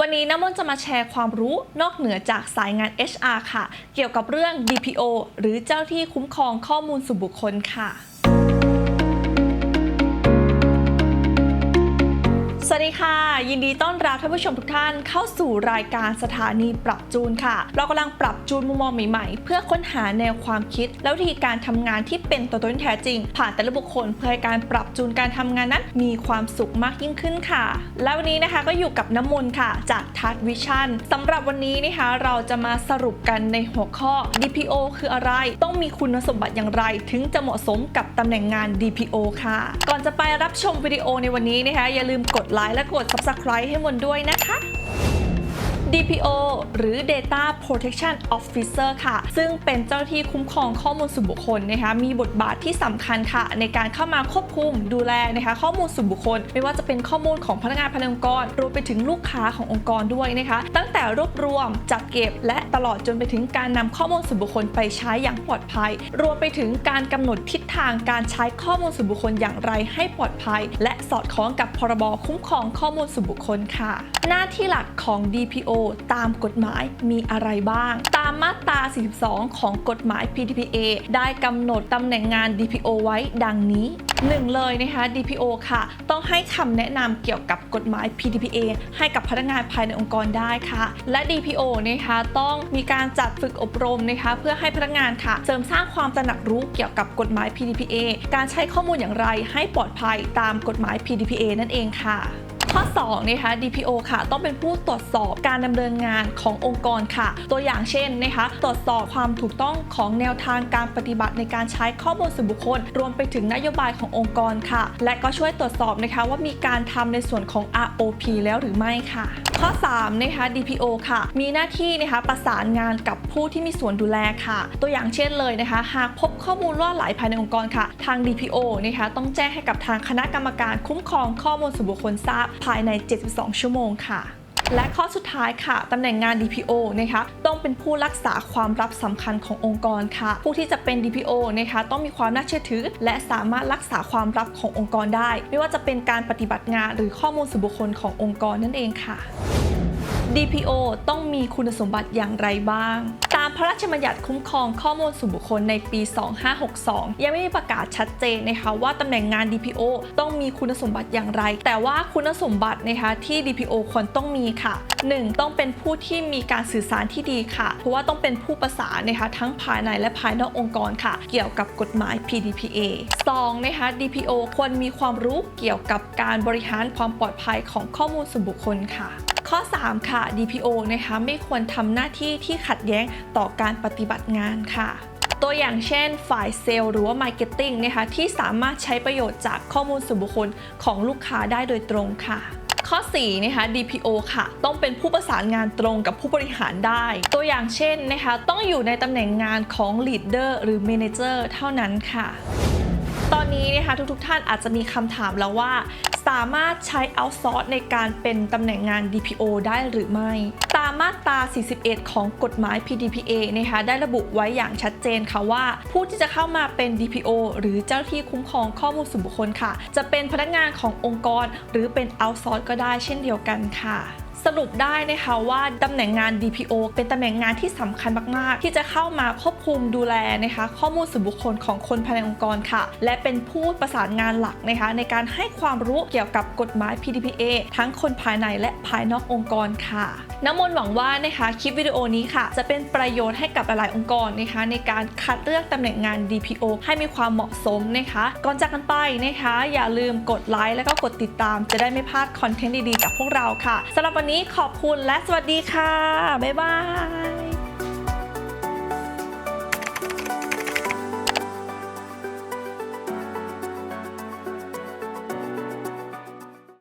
วันนี้น้ำมนจะมาแชร์ความรู้นอกเหนือจากสายงาน HR ค่ะ เกี่ยวกับเรื่อง DPO หรือเจ้าที่คุ้มครองข้อมูลส่วนบุคคลค่ะ สวัสดีค่ะ ยินดีต้อนรับท่านผู้ชมทุกท่านเข้าสู่รายการสถานีปรับจูนค่ะ เรากำลังปรับจูนมุมมองใหม่ๆ เพื่อค้นหาแนวความคิด และวิธีการทำงานที่เป็นตัวตนแท้จริง ผ่านแต่ละบุคคลเพื่อให้การปรับจูนการทำงานนั้น มีความสุขมากยิ่งขึ้นค่ะ และวันนี้นะคะก็อยู่กับน้ำมนต์ค่ะ จากทัศวิชั่นสำหรับวันนี้นะคะเราจะมาสรุปกันในหัวข้อ DPO คืออะไร ต้องมีคุณสมบัติอย่างไร ถึงจะเหมาะสมกับตำแหน่งงาน DPO ค่ะ ก่อนจะไปรับชมวิดีโอในวันนี้นะคะอย่าลืมกดไลค์และกด Subscribe ให้มนด้วยนะคะ DPO หรือ Data Protection Officer ค่ะ ซึ่งเป็นเจ้าหน้าที่คุ้มครองข้อมูลส่วนบุคคลนะคะ มีบทบาทที่สำคัญค่ะ ในการเข้ามาควบคุมดูแลนะคะ ข้อมูลส่วนบุคคล ไม่ว่าจะเป็นข้อมูลของพนักงานภายในองค์กร รวมไปถึงลูกค้าขององค์กรด้วยนะคะ ตั้งแต่รวบรวมจัดเก็บ และตลอดจนไปถึงการนำข้อมูลส่วนบุคคลไปใช้อย่างปลอดภัย รวมไปถึงการกำหนดทิศทางการใช้ข้อมูลส่วนบุคคลอย่างไรให้ปลอดภัย และสอดคล้องกับพรบคุ้มครองข้อมูลส่วนบุคคลค่ะ หน้าที่หลักของ DPO ตามกฎหมายมีอะไรบ้าง ตามมาตรา 42 ของกฎหมาย PDPA ได้กำหนดตำแหน่งงาน DPO ไว้ดังนี้1เลยนะคะ DPO ค่ะ ต้องให้คำแนะนำเกี่ยวกับกฎหมาย PDPA ให้กับพนักงานภายในองค์กรได้ค่ะ และ DPO นะคะต้องมีการจัดฝึกอบรมนะคะเพื่อให้พนักงานค่ะเสริมสร้างความตระหนักรู้เกี่ยวกับกฎหมาย PDPA การใช้ข้อมูลอย่างไรให้ปลอดภัยตามกฎหมาย PDPA นั่นเองค่ะ ข้อ2นะคะ DPO ค่ะ ต้องเป็นผู้ตรวจสอบการดำเนินงานขององค์กรค่ะ ตัวอย่างเช่นนะคะตรวจสอบความถูกต้องของแนวทางการปฏิบัติในการใช้ข้อมูลส่วนบุคคล รวมไปถึงนโยบายขององค์กรค่ะ และก็ช่วยตรวจสอบนะคะว่ามีการทำในส่วนของ ROP แล้วหรือไม่ค่ะ ข้อ 3 นะคะ DPO ค่ะ มีหน้าที่นะคะประสานงานกับผู้ที่มีส่วนดูแลค่ะ ตัวอย่างเช่นเลยนะคะ หากพบข้อมูลล่อไหลภายในองค์กรค่ะ ทาง DPO นะคะต้องแจ้งให้กับทางคณะกรรมการคุ้มครองข้อมูลส่วนบุคคลทราบภายใน 72 ชั่วโมงค่ะ และข้อสุดท้ายค่ะตำแหน่งงาน DPO นะคะต้องเป็นผู้รักษาความลับสำคัญขององค์กรค่ะ ผู้ที่จะเป็น DPO นะคะต้องมีความน่าเชื่อถือ และสามารถรักษาความลับขององค์กรได้ ไม่ว่าจะเป็นการปฏิบัติงานหรือข้อมูลส่วนบุคคลขององค์กรนั่นเองค่ะ DPO ต้องมีคุณสมบัติอย่างไรบ้าง พระราชบัญญัติคุ้มครองข้อมูลส่วนบุคคลในปี 2562 ยังไม่มีประกาศชัดเจนนะคะว่าตำแหน่งงาน DPO ต้องมีคุณสมบัติอย่างไร แต่ว่าคุณสมบัตินะคะที่ DPO ควรต้องมีค่ะ 1. ต้องเป็นผู้ที่มีการสื่อสารที่ดีค่ะ เพราะว่าต้องเป็นผู้ประสานนะคะทั้งภายในและภายนอกองค์กรค่ะ เกี่ยวกับกฎหมาย PDPA 2. นะคะ DPO ควรมีความรู้เกี่ยวกับการบริหารความปลอดภัยของข้อมูลส่วนบุคคลค่ะ ข้อ 3 ค่ะ DPO นะคะไม่ควรทำหน้าที่ที่ขัดแย้งต่อการปฏิบัติงานค่ะตัวอย่างเช่น ฝ่ายเซลล์หรือว่า Marketing นะคะที่สามารถใช้ประโยชน์จากข้อมูลส่วนบุคคลของลูกค้าได้โดยตรงค่ะ ข้อ 4 นะคะ DPO ค่ะ ต้องเป็นผู้ประสานงานตรงกับผู้บริหารได้ ตัวอย่างเช่นนะคะ ต้องอยู่ในตำแหน่งงานของ Leader หรือ Manager เท่านั้นค่ะ ตอนนี้นะคะทุกๆ ท่านอาจจะมีคำถามแล้วว่า สามารถใช้ outsource ในการเป็นตำแหน่งงาน DPO ได้หรือไม่ ตามมาตรา 41 ของกฎหมาย PDPA นะคะได้ระบุไว้อย่างชัดเจนค่ะว่า ผู้ที่จะเข้ามาเป็น DPO หรือเจ้าที่คุ้มครองข้อมูลส่วนบุคคลค่ะ จะเป็นพนักงานขององค์กร หรือเป็น outsource ก็ได้เช่นเดียวกันค่ะ สรุปได้นะคะว่าตำแหน่งงาน DPO เป็นตำแหน่งงานที่สำคัญมาก ๆ ที่จะเข้ามาควบคุมดูแลนะคะ ข้อมูลส่วนบุคคลของคนภายในองค์กรค่ะ และเป็นผู้ประสานงานหลักนะคะ ในการให้ความรู้เกี่ยวกับกฎหมาย PDPA ทั้งคนภายในและภายนอกองค์กรค่ะน้ำมนต์หวังว่านะคะคลิปวิดีโอนี้ค่ะ จะเป็นประโยชน์ให้กับหลาย ๆ องค์กรนะคะ ในการคัดเลือกตำแหน่งงาน DPO ให้มีความเหมาะสมนะคะ ก่อนจากกันไปนะคะ อย่าลืมกดไลค์และก็กดติดตาม จะได้ไม่พลาดคอนเทนต์ดี ๆ จากพวกเราค่ะสำหรับวันนี้ขอบคุณและสวัสดีค่ะ บ๊ายบาย